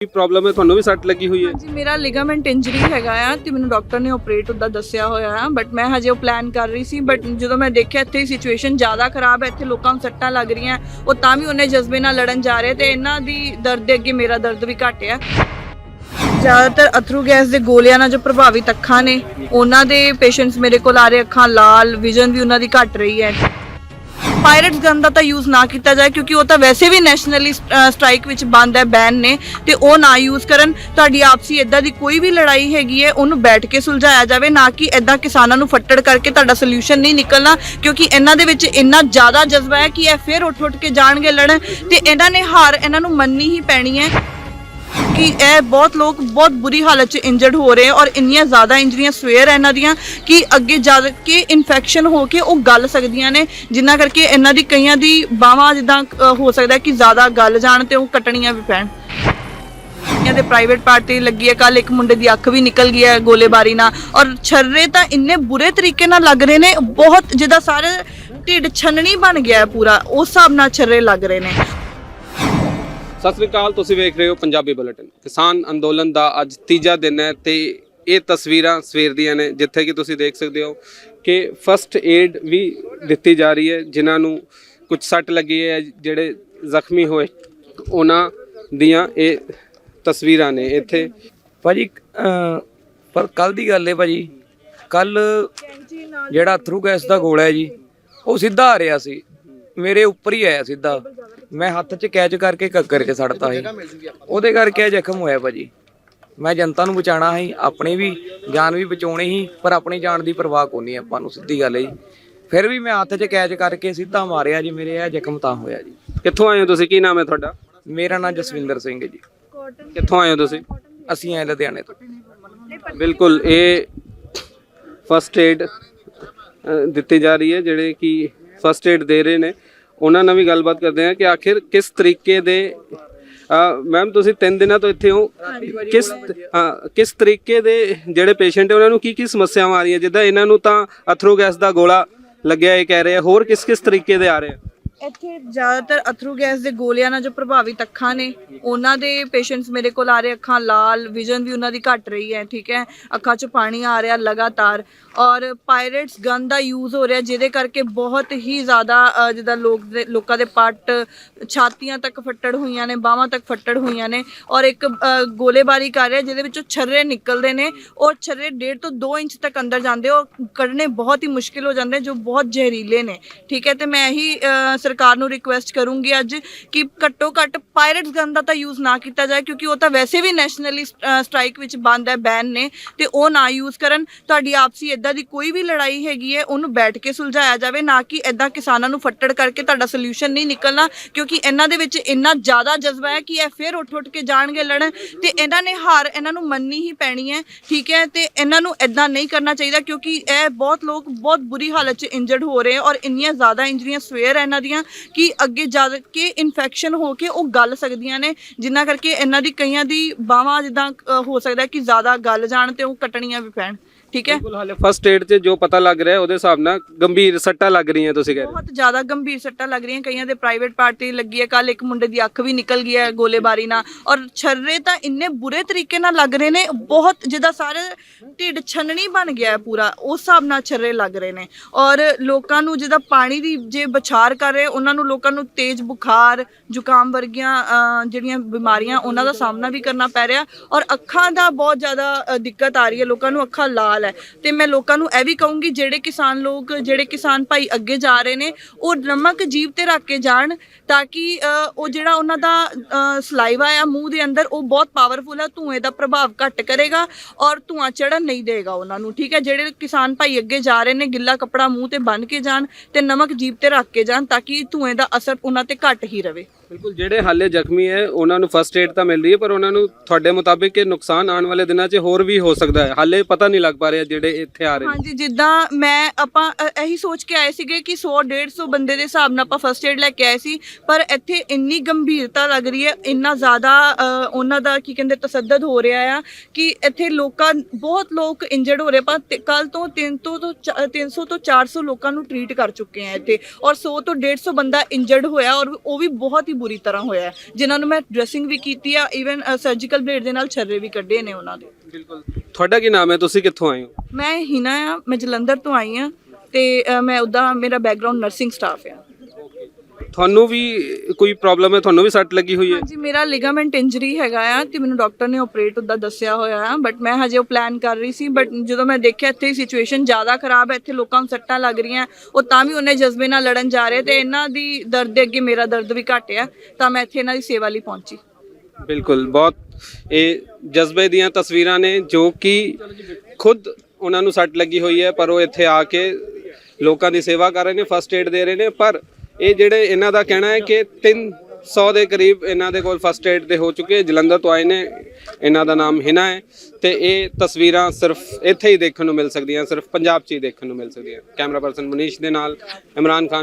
ਕੀ problem ਹੈ? ਤੁਹਾਨੂੰ ਵੀ ਸੱਟ ਲੱਗੀ ਹੋਈ ਹੈ? ਹਾਂਜੀ, ਮੇਰਾ ਲਿਗਾਮੈਂਟ ਇੰਜਰੀ ਹੈਗਾ ਆ ਤੇ ਮੈਨੂੰ ਡਾਕਟਰ ਨੇ ਆਪਰੇਟ ਉਹਦਾ ਦੱਸਿਆ ਹੋਇਆ ਆ ਬਟ ਮੈਂ ਹਜੇ ਉਹ ਪਲਾਨ ਕਰ ਰਹੀ ਸੀ ਬਟ ਜਦੋਂ ਮੈਂ ਦੇਖਿਆ ਇੱਥੇ ਸਿਚੁਏਸ਼ਨ ਜ਼ਿਆਦਾ ਖਰਾਬ ਹੈ, ਇੱਥੇ ਲੋਕਾਂ ਨੂੰ ਸੱਟਾਂ ਲੱਗ ਰਹੀਆਂ, ਉਹ ਤਾਂ ਵੀ ਉਹਨੇ ਜਜ਼ਬੇ ਨਾਲ ਲੜਨ ਜਾ ਰਹੇ ਤੇ ਇਹਨਾਂ ਦੀ ਦਰਦ ਦੇ ਅੱਗੇ ਮੇਰਾ ਦਰਦ ਵੀ ਘੱਟ ਆ। ਜ਼ਿਆਦਾਤਰ ਅਥਰੂ ਗੈਸ ਦੇ ਗੋਲਿਆਂ ਨਾਲ ਜੋ ਪ੍ਰਭਾਵਿਤ ਅੱਖਾਂ ਨੇ, ਉਹਨਾਂ ਦੇ ਪੇਸ਼ੈਂਟਸ ਮੇਰੇ ਕੋਲ ਆ ਰਹੇ, ਅੱਖਾਂ ਲਾਲ ਵਿਜ਼ਨ ਵੀ ਉਹਨਾਂ ਦੀ ਘਟ ਰਹੀ ਹੈ। ਪਾਇਰਟ ਗਨ ਦਾ ਤਾਂ ਯੂਜ਼ ਨਾ ਕੀਤਾ ਜਾਏ, ਕਿਉਂਕਿ ਉਹ ਤਾਂ ਵੈਸੇ ਵੀ ਨੈਸ਼ਨਲੀ ਸਟ੍ਰਾਈਕ ਵਿੱਚ ਬੰਦ ਹੈ ਬੈਨ ਨੇ, ਤੇ ਉਹ ਨਾ ਯੂਜ਼ ਕਰਨ। ਤੁਹਾਡੀ ਆਪਸੀ ਇਦਾਂ ਦੀ ਕੋਈ ਵੀ ਲੜਾਈ ਹੈਗੀ ਹੈ, ਉਹਨੂੰ ਬੈਠ ਕੇ ਸੁਲਝਾਇਆ ਜਾਵੇ, ਨਾ ਕਿ ਇਦਾਂ ਕਿਸਾਨਾਂ ਨੂੰ ਫੱਟੜ ਕਰਕੇ ਤੁਹਾਡਾ ਸੋਲੂਸ਼ਨ ਨਹੀਂ ਨਿਕਲਣਾ, ਕਿਉਂਕਿ ਇਹਨਾਂ ਦੇ ਵਿੱਚ ਇੰਨਾ ਜ਼ਿਆਦਾ ਜਜ਼ਬਾ ਹੈ ਕਿ ਇਹ ਫਿਰ ਉੱਠ ਉੱਠ ਕੇ ਜਾਣਗੇ ਲੜਨ, ਤੇ ਇਹਨਾਂ ਨੇ ਹਾਰ ਇਹਨਾਂ ਨੂੰ ਮੰਨਣੀ ਹੀ ਪੈਣੀ ਹੈ। ਕਿ ਇਹ ਬਹੁਤ ਲੋਕ ਬਹੁਤ ਬੁਰੀ ਹਾਲਤ 'ਚ ਇੰਜਰਡ ਹੋ ਰਹੇ ਔਰ ਇੰਨੀਆਂ ਜ਼ਿਆਦਾ ਇੰਜਰੀਆਂ ਸਵੇਅਰ ਇਹਨਾਂ ਦੀਆਂ ਕਿ ਅੱਗੇ ਜਾ ਕੇ ਇਨਫੈਕਸ਼ਨ ਹੋ ਕੇ ਉਹ ਗਲ ਸਕਦੀਆਂ ਨੇ ਜਿੰਨਾ ਕਰਕੇ ਇਹਨਾਂ ਦੀ ਕਈਆਂ ਦੀ ਬਾਹਾਂ ਜਿੱਦਾਂ ਅ, ਹੋ ਸਕਦਾ ਕਿ ਜ਼ਿਆਦਾ ਗਲ ਜਾਣ ਤੇ ਉਹ ਕੱਟਣੀਆਂ ਵੀ ਪੈਣ। ਇਹਨਾਂ ਦੇ ਪ੍ਰਾਈਵੇਟ ਪਾਰਟੀ ਲੱਗੀ ਹੈ ਕੱਲ ਇੱਕ ਮੁੰਡੇ ਦੀ ਅੱਖ ਵੀ ਨਿਕਲ ਗਈ ਹੈ ਗੋਲੇਬਾਰੀ ਨਾਲ ਔਰ ਛਰਰੇ ਤਾਂ ਇੰਨੇ ਬੁਰੇ ਤਰੀਕੇ ਨਾਲ ਲੱਗ ਰਹੇ ਨੇ ਬਹੁਤ ਜਿਹਦਾ ਸਾਰੇ ਢਿੱਡ ਛੰਨਣੀ ਬਣ ਗਿਆ ਹੈ ਪੂਰਾ ਉਸ ਹਿਸਾਬ ਨਾਲ ਛਰਰੇ ਲੱਗ ਰਹੇ ਨੇ। ਸਤਿ ਸ੍ਰੀ ਅਕਾਲ ਤੁਸੀਂ ਵੇਖ ਰਹੇ ਹੋ ਪੰਜਾਬੀ ਬੁਲੇਟਿਨ। ਕਿਸਾਨ ਅੰਦੋਲਨ ਦਾ ਅੱਜ ਤੀਜਾ ਦਿਨ ਹੈ ਤੇ ਇਹ ਤਸਵੀਰਾਂ ਸਵੇਰ ਦੀਆਂ ਨੇ ਜਿੱਥੇ ਕਿ ਤੁਸੀਂ ਦੇਖ ਸਕਦੇ ਹੋ ਕਿ ਫਸਟ ਏਡ ਵੀ ਦਿੱਤੀ ਜਾ ਰਹੀ ਹੈ ਜਿਨ੍ਹਾਂ ਨੂੰ ਕੁਝ ਸੱਟ ਲੱਗੀ ਹੈ ਜਿਹੜੇ ਜ਼ਖਮੀ ਹੋਏ। ਉਹਨਾਂ ਦੀਆਂ ਇਹ ਤਸਵੀਰਾਂ ਨੇ ਇੱਥੇ। ਭਾਜੀ ਅਹ, ਪਰ ਕੱਲ ਦੀ ਗੱਲ ਹੈ ਭਾਜੀ। ਕੱਲ ਜਿਹੜਾ ਥਰੂ ਗੈਸ ਦਾ ਗੋਲਾ ਹੈ ਜੀ ਉਹ ਸਿੱਧਾ ਆ ਰਿਹਾ ਸੀ। ਮੇਰੇ ਉੱਪਰ ਹੀ ਆਇਆ ਸਿੱਧਾ। ਮੈਂ ਹੱਥ 'ਚ ਕੈਚ ਕਰਕੇ ਕੱਕਰ 'ਚ ਸੜਤਾ ਸੀ। ਉਹਦੇ ਕਰਕੇ ਇਹ ਜ਼ਖਮ ਹੋਇਆ ਭਾਜੀ। ਮੈਂ ਜਨਤਾ ਨੂੰ ਬਚਾਉਣਾ ਸੀ ਆਪਣੀ ਵੀ ਜਾਨ ਵੀ ਬਚਾਉਣੀ ਸੀ ਪਰ ਆਪਣੀ ਜਾਨ ਦੀ ਪਰਵਾਹ ਕੋਈ ਨਹੀਂ ਆਪਾਂ ਨੂੰ ਸਿੱਧੀ ਗੱਲ ਹੈ ਜੀ। ਫਿਰ ਵੀ ਮੈਂ ਹੱਥ 'ਚ ਕੈਚ ਕਰਕੇ ਸਿੱਧਾ ਮਾਰਿਆ ਜੀ ਮੇਰੇ ਇਹ ਜ਼ਖਮ ਤਾਂ ਹੋਇਆ ਜੀ। ਕਿੱਥੋਂ ਆਏ ਹੋ ਤੁਸੀਂ? ਕੀ ਨਾਮ ਹੈ ਤੁਹਾਡਾ? ਮੇਰਾ ਨਾਮ ਜਸਵਿੰਦਰ ਸਿੰਘ ਹੈ ਜੀ। ਕਿੱਥੋਂ ਆਏ ਹੋ ਤੁਸੀਂ? ਅਸੀਂ ਆਏ ਲੁਧਿਆਣੇ ਤੋਂ। ਬਿਲਕੁਲ ਇਹ ਫਸਟ ਏਡ ਦਿੱਤੀ ਜਾ ਰਹੀ ਹੈ ਜਿਹੜੇ ਕਿ ਫਸਟ ਏਡ ਦੇ ਰਹੇ ਨੇ। ਉਹਨਾਂ ਨਾਲ ਵੀ ਗੱਲਬਾਤ ਕਰਦੇ ਹਾਂ ਕਿ ਆਖਿਰ ਕਿਸ ਤਰੀਕੇ ਦੇ ਮੈਮ ਤੁਸੀਂ 3 ਦਿਨਾਂ ਤੋਂ ਇੱਥੇ ਹੋ। ਕਿਸ, ਹਾਂ, ਕਿਸ ਤਰੀਕੇ ਦੇ ਜਿਹੜੇ ਪੇਸ਼ੈਂਟ ਹੈ ਉਹਨਾਂ ਨੂੰ ਕੀ ਕੀ ਸਮੱਸਿਆਵਾਂ ਆ ਰਹੀਆਂ? ਜਿੱਦਾਂ ਇਹਨਾਂ ਨੂੰ ਤਾਂ ਅਥਰੂ ਗੈਸ ਦਾ ਗੋਲਾ ਲੱਗਿਆ, ਇਹ ਕਹਿ ਰਹੇ ਆ। ਹੋਰ ਕਿਸ ਕਿਸ ਤਰੀਕੇ ਦੇ ਆ ਰਹੇ ਆ? ਇੱਥੇ ਜ਼ਿਆਦਾਤਰ ਅਥਰੂ ਗੈਸ ਦੇ ਗੋਲਿਆਂ ਨਾਲ ਜੋ ਪ੍ਰਭਾਵਿਤ ਅੱਖਾਂ ਨੇ ਉਹਨਾਂ ਦੇ ਪੇਸ਼ੈਂਟਸ ਮੇਰੇ ਕੋਲ ਆ ਰਹੇ ਅੱਖਾਂ ਲਾਲ ਵਿਜ਼ਨ ਵੀ ਉਹਨਾਂ ਦੀ ਘਟ ਰਹੀ ਹੈ ਠੀਕ ਹੈ? ਅੱਖਾਂ 'ਚ ਪਾਣੀ ਆ ਰਿਹਾ ਲਗਾਤਾਰ ਔਰ ਪਾਇਰੇਟਸ ਗਨ ਦਾ ਯੂਜ਼ ਹੋ ਰਿਹਾ ਜਿਹਦੇ ਕਰਕੇ ਬਹੁਤ ਹੀ ਜ਼ਿਆਦਾ ਅ, ਜਿੱਦਾਂ ਲੋਕ ਦੇ ਲੋਕਾਂ ਦੇ ਪੱਟ ਛਾਤੀਆਂ ਤੱਕ ਫੱਟੜ ਹੋਈਆਂ ਨੇ ਬਾਹਾਂ ਤੱਕ ਫੱਟੜ ਹੋਈਆਂ ਨੇ ਔਰ ਇੱਕ ਗੋਲੇਬਾਰੀ ਕਰ ਰਿਹਾ ਜਿਹਦੇ ਵਿੱਚੋਂ ਛਰਰੇ ਨਿਕਲਦੇ ਨੇ ਔਰ ਛਰਰੇ 1.5 ਤੋਂ 2 ਇੰਚ ਤੱਕ ਅੰਦਰ ਜਾਂਦੇ ਔਰ ਕੱਢਣੇ ਬਹੁਤ ਹੀ ਮੁਸ਼ਕਿਲ ਹੋ ਜਾਂਦੇ ਜੋ ਬਹੁਤ ਜ਼ਹਿਰੀਲੇ ਨੇ ਠੀਕ ਹੈ? ਤੇ ਮੈਂ ਇਹੀ ਸਰਕਾਰ ਨੂੰ ਰਿਕੁਐਸਟ ਕਰੂੰਗੀ ਅੱਜ ਕਿ ਘੱਟੋ ਘੱਟ ਪਾਇਰੇਟਸ ਗਨ ਦਾ ਤਾਂ ਯੂਜ਼ ਨਾ ਕੀਤਾ ਜਾਏ, ਕਿਉਂਕਿ ਉਹ ਤਾਂ ਵੈਸੇ ਵੀ ਨੈਸ਼ਨਲੀ ਸਟ੍ਰਾਈਕ ਵਿੱਚ ਬੰਦ ਹੈ ਬੈਨ ਨੇ, ਤੇ ਉਹ ਨਾ ਯੂਜ਼ ਕਰਨ। ਤੁਹਾਡੀ ਆਪਸੀ ਇਦਾਂ ਦੀ ਕੋਈ ਵੀ ਲੜਾਈ ਹੈਗੀ ਹੈ, ਉਹਨੂੰ ਬੈਠ ਕੇ ਸੁਲਝਾਇਆ ਜਾਵੇ, ਨਾ ਕਿ ਇਦਾਂ ਕਿਸਾਨਾਂ ਨੂੰ ਫੱਟੜ ਕਰਕੇ ਤੁਹਾਡਾ ਸੋਲੂਸ਼ਨ ਨਹੀਂ ਨਿਕਲਣਾ, ਕਿਉਂਕਿ ਇਹਨਾਂ ਦੇ ਵਿੱਚ ਇੰਨਾ ਜ਼ਿਆਦਾ ਜਜ਼ਬਾ ਹੈ ਕਿ ਇਹ ਫਿਰ ਉੱਠ ਉੱਠ ਕੇ ਜਾਣਗੇ ਲੜਨ। ਤੇ ਇਹਨਾਂ ਨੇ ਹਾਰ ਇਹਨਾਂ ਨੂੰ ਮੰਨਣੀ ਹੀ ਪੈਣੀ ਹੈ, ਠੀਕ ਹੈ? ਤੇ ਇਹਨਾਂ ਨੂੰ ਇਦਾਂ ਨਹੀਂ ਕਰਨਾ ਚਾਹੀਦਾ, ਕਿਉਂਕਿ ਇਹ ਬਹੁਤ ਲੋਕ ਬਹੁਤ ਬੁਰੀ ਹਾਲਤ 'ਚ ਇੰਜਰਡ ਹੋ ਰਹੇ ਔਰ ਇੰਨੀਆਂ ਜ਼ਿਆਦਾ ਇੰਜਰੀਆਂ ਸਵੇਅਰ ਇਹਨਾਂ ਦੀਆਂ ਕਿ ਅੱਗੇ ਜਾ ਕੇ ਇਨਫੈਕਸ਼ਨ ਹੋ ਕੇ ਉਹ ਗਲ ਸਕਦੀਆਂ ਨੇ ਜਿੰਨਾ ਕਰਕੇ ਇਹਨਾਂ ਦੀ ਕਈਆਂ ਦੀ ਬਾਹਾਂ ਜਿੱਦਾਂ ਅ, ਹੋ ਸਕਦਾ ਕਿ ਜ਼ਿਆਦਾ ਗਲ ਜਾਣ ਤੇ ਉਹ ਕੱਟਣੀਆਂ ਵੀ ਪੈਣ। ਠੀਕ ਹੈ? ਬਿਲਕੁਲ ਹਾਲੇ ਫਸਟ ਏਡ 'ਚ ਜੋ ਪਤਾ ਲੱਗ ਰਿਹਾ ਉਹਦੇ ਹਿਸਾਬ ਨਾਲ ਗੰਭੀਰ ਸੱਟਾਂ ਲੱਗ ਰਹੀਆਂ ਤੁਸੀਂ ਕਹਿ ਰਹੇ ਹੋ। ਬਹੁਤ ਜ਼ਿਆਦਾ ਗੰਭੀਰ ਸੱਟਾਂ ਲੱਗ ਰਹੀਆਂ ਕਈਆਂ ਦੇ ਪ੍ਰਾਈਵੇਟ ਪਾਰਟੀ ਲੱਗੀ ਹੈ ਕੱਲ ਇੱਕ ਮੁੰਡੇ ਦੀ ਅੱਖ ਵੀ ਨਿਕਲ ਗਈ ਹੈ ਗੋਲੇਬਾਰੀ ਨਾਲ। ਔਰ ਛਰਰੇ ਤਾਂ ਇੰਨੇ ਬੁਰੇ ਤਰੀਕੇ ਨਾਲ ਲੱਗ ਰਹੇ ਨੇ ਬਹੁਤ ਜਿਹਦਾ ਸਾਰੇ ਢਿੱਡ ਛੰਨਣੀ ਬਣ ਗਿਆ ਹੈ ਪੂਰਾ ਉਸ ਹਿਸਾਬ ਨਾਲ ਛਰਰੇ ਲੱਗ ਰਹੇ ਨੇ। ਔਰ ਲੋਕਾਂ ਨੂੰ ਜਿਹਦਾ ਪਾਣੀ ਦੀ ਜੇ ਬਛਾਰ ਕਰ ਰਹੇ ਉਹਨਾਂ ਨੂੰ ਲੋਕਾਂ ਨੂੰ ਤੇਜ਼ ਬੁਖਾਰ ਜ਼ੁਕਾਮ ਵਰਗੀਆਂ ਅਹ, ਜਿਹੜੀਆਂ ਬਿਮਾਰੀਆਂ ਉਹਨਾਂ ਦਾ ਸਾਹਮਣਾ ਵੀ ਕਰਨਾ ਪੈ ਰਿਹਾ। ਔਰ ਅੱਖਾਂ ਦਾ ਬਹੁਤ ਜ਼ਿਆਦਾ ਅ, ਦਿੱਕਤ ਆ ਰਹੀ ਹੈ ਲੋਕਾਂ ਨੂੰ ਅੱਖਾਂ ਲਾਲ ਹੈ। ਤੇ ਮੈਂ ਲੋਕਾਂ ਨੂੰ ਇਹ ਵੀ ਕਹੂੰਗੀ, ਜਿਹੜੇ ਕਿਸਾਨ ਲੋਕ, ਜਿਹੜੇ ਕਿਸਾਨ ਭਾਈ ਅੱਗੇ ਜਾ ਰਹੇ ਨੇ, ਉਹ ਨਮਕ ਜੀਭ ਤੇ ਰੱਖ ਕੇ ਜਾਣ ਤਾਂ ਕਿ ਉਹ ਜਿਹੜਾ ਉਹਨਾਂ ਦਾ ਸਲਾਈਵਾ ਆ ਮੂੰਹ ਦੇ ਅੰਦਰ, ਉਹ ਬਹੁਤ ਪਾਵਰਫੁਲ ਆ, ਧੂਏ ਦਾ ਪ੍ਰਭਾਵ ਘੱਟ ਕਰੇਗਾ ਔਰ ਧੂਆਂ ਚੜਨ ਨਹੀਂ ਦੇਗਾ ਉਹਨਾਂ ਨੂੰ, ਠੀਕ ਹੈ? ਜਿਹੜੇ ਕਿਸਾਨ ਭਾਈ ਅੱਗੇ ਜਾ ਰਹੇ ਨੇ, ਗਿੱਲਾ ਕੱਪੜਾ ਮੂੰਹ ਤੇ ਬੰਨ ਕੇ ਜਾਣ ਤੇ ਨਮਕ ਜੀਭ ਤੇ ਰੱਖ ਕੇ ਜਾਣ ਤਾਂ ਕਿ ਧੂਏ ਦਾ ਅਸਰ ਉਹਨਾਂ ਤੇ ਘੱਟ ਹੀ ਰਵੇ। ਬਿਲਕੁਲ, ਜਿਹੜੇ ਹਾਲੇ ਜ਼ਖਮੀ ਹੈ, ਉਹਨਾਂ ਨੂੰ ਫਸਟ ਏਡ ਤਾਂ ਮਿਲ ਰਹੀ ਹੈ, ਪਰ ਉਹਨਾਂ ਨੂੰ ਤੁਹਾਡੇ ਮੁਤਾਬਿਕ ਇਹ ਨੁਕਸਾਨ ਆਉਣ ਵਾਲੇ ਦਿਨਾਂ 'ਚ ਹੋਰ ਵੀ ਹੋ ਸਕਦਾ ਹੈ। ਹਾਲੇ ਪਤਾ ਨਹੀਂ ਲੱਗ ਪਾ ਰਿਹਾ ਜਿਹੜੇ ਇੱਥੇ ਆ ਰਹੇ ਨੇ? ਹਾਂਜੀ ਜਿੱਦਾਂ ਮੈਂ ਆਪਾਂ ਅ, ਇਹੀ ਸੋਚ ਕੇ ਆਏ ਸੀਗੇ ਕਿ 100 150 ਬੰਦੇ ਦੇ ਹਿਸਾਬ ਨਾਲ ਆਪਾਂ ਫਸਟ ਏਡ ਲੈ ਕੇ ਆਏ ਸੀ ਪਰ ਇੱਥੇ ਇੰਨੀ ਗੰਭੀਰਤਾ ਲੱਗ ਰਹੀ ਹੈ ਇੰਨਾ ਜ਼ਿਆਦਾ ਅ, ਉਹਨਾਂ ਦਾ ਕੀ ਕਹਿੰਦੇ ਤਸੱਦਦ ਹੋ ਰਿਹਾ ਆ ਕਿ ਇੱਥੇ ਲੋਕਾਂ ਬਹੁਤ ਲੋਕ ਇੰਜਰਡ ਹੋ ਰਹੇ ਪਰ ਕੱਲ ਤੋਂ 300 ਤੋਂ ਚਾ- 300 ਤੋਂ 400 ਲੋਕਾਂ ਨੂੰ ਟ੍ਰੀਟ ਕਰ ਚੁੱਕੇ ਆ ਇੱਥੇ ਔਰ 100 ਤੋਂ 150 ਬੰਦਾ ਇੰਜਰਡ ਹੋਇਆ ਔਰ ਉਹ ਵੀ ਬਹੁਤ ਹੀ ਬੁਰੀ ਤਰ੍ਹਾਂ ਹੋਇਆ ਹੈ, ਜਿਨ੍ਹਾਂ ਨੂੰ ਮੈਂ ਡਰੈਸਿੰਗ ਵੀ ਕੀਤੀ ਆ ਈਵਨ ਸਰਜੀਕਲ ਬਲੇਡ ਦੇ ਨਾਲ ਛਰਰੇ ਵੀ ਕੱਢੇ ਨੇ ਉਹਨਾਂ ਦੇ। ਬਿਲਕੁਲ। ਤੁਹਾਡਾ ਕੀ ਨਾਮ ਹੈ? ਤੁਸੀਂ ਕਿੱਥੋਂ ਆਏ ਹੋ? ਮੈਂ ਹਿਨਾ ਆ ਮੈਂ ਜਲੰਧਰ ਤੋਂ ਆਈ ਆ ਤੇ ਅ, ਮੈਂ ਉਹਦਾ ਮੇਰਾ ਬੈਕਗ੍ਰਾਉਂਡ ਨਰਸਿੰਗ ਸਟਾਫ ਆ। ਤੁਹਾਨੂੰ ਵੀ ਕੋਈ ਪ੍ਰੋਬਲਮ ਹੈ? ਤੁਹਾਨੂੰ ਵੀ ਸੱਟ ਲੱਗੀ ਹੋਈ ਹੈ? ਹਾਂਜੀ ਮੇਰਾ ਲਿਗਾਮੈਂਟ ਇੰਜਰੀ ਹੈਗਾ ਆ ਤੇ ਮੈਨੂੰ ਡਾਕਟਰ ਨੇ ਆਪਰੇਟ ਉਹਦਾ ਦੱਸਿਆ ਹੋਇਆ ਆ ਬਟ ਮੈਂ ਹਜੇ ਉਹ ਪਲਾਨ ਕਰ ਰਹੀ ਸੀ ਬਟ ਜਦੋਂ ਮੈਂ ਦੇਖਿਆ ਇੱਥੇ ਸਿਚੁਏਸ਼ਨ ਜ਼ਿਆਦਾ ਖਰਾਬ ਹੈ ਇੱਥੇ ਲੋਕਾਂ ਨੂੰ ਸੱਟਾਂ ਲੱਗ ਰਹੀਆਂ ਉਹ ਤਾਂ ਵੀ ਉਹਨੇ ਜਜ਼ਬੇ ਨਾਲ ਲੜਨ ਜਾ ਰਹੇ ਤੇ ਇਹਨਾਂ ਦੀ ਦਰਦ ਦੇ ਅੱਗੇ ਮੇਰਾ ਦਰਦ ਵੀ ਘੱਟ ਆ ਤਾਂ ਮੈਂ ਇੱਥੇ ਇਹਨਾਂ ਦੀ ਸੇਵਾ ਲਈ ਪਹੁੰਚੀ। ਬਿਲਕੁਲ, ਬਹੁਤ ਇਹ ਜਜ਼ਬੇ ਦੀਆਂ ਤਸਵੀਰਾਂ ਨੇ ਜੋ ਕਿ ਖੁਦ ਉਹਨਾਂ ਨੂੰ ਸੱਟ ਲੱਗੀ ਹੋਈ ਹੈ, ਪਰ ਉਹ ਇੱਥੇ ਆ ਕੇ ਲੋਕਾਂ ਦੀ ਸੇਵਾ ਕਰ ਰਹੇ ਨੇ ਫਸਟ ਏਡ ਦੇ ਰਹੇ ਨੇ, ਪਰ ਇਹ ਜਿਹੜੇ ਇਹਨਾਂ ਦਾ ਕਹਿਣਾ ਹੈ ਕਿ 300 ਦੇ ਕਰੀਬ ਇਹਨਾਂ ਦੇ ਕੋਲ ਫਸਟ ਏਡ ਦੇ ਹੋ ਚੁੱਕੇ ਜਲੰਧਰ ਤੋਂ ਆਏ ਨੇ, ਇਹਨਾਂ ਦਾ ਨਾਮ ਹਿਨਾ ਹੈ, ਤੇ ਇਹ ਤਸਵੀਰਾਂ ਸਿਰਫ ਇੱਥੇ ਹੀ ਦੇਖਣ ਨੂੰ ਮਿਲ ਸਕਦੀਆਂ, ਸਿਰਫ ਪੰਜਾਬ 'ਚ ਹੀ ਦੇਖਣ ਨੂੰ ਮਿਲ ਸਕਦੀਆਂ। ਕੈਮਰਾ ਪਰਸਨ ਮਨੀਸ਼ ਦੇ ਨਾਲ, ਇਮਰਾਨ ਖਾਨ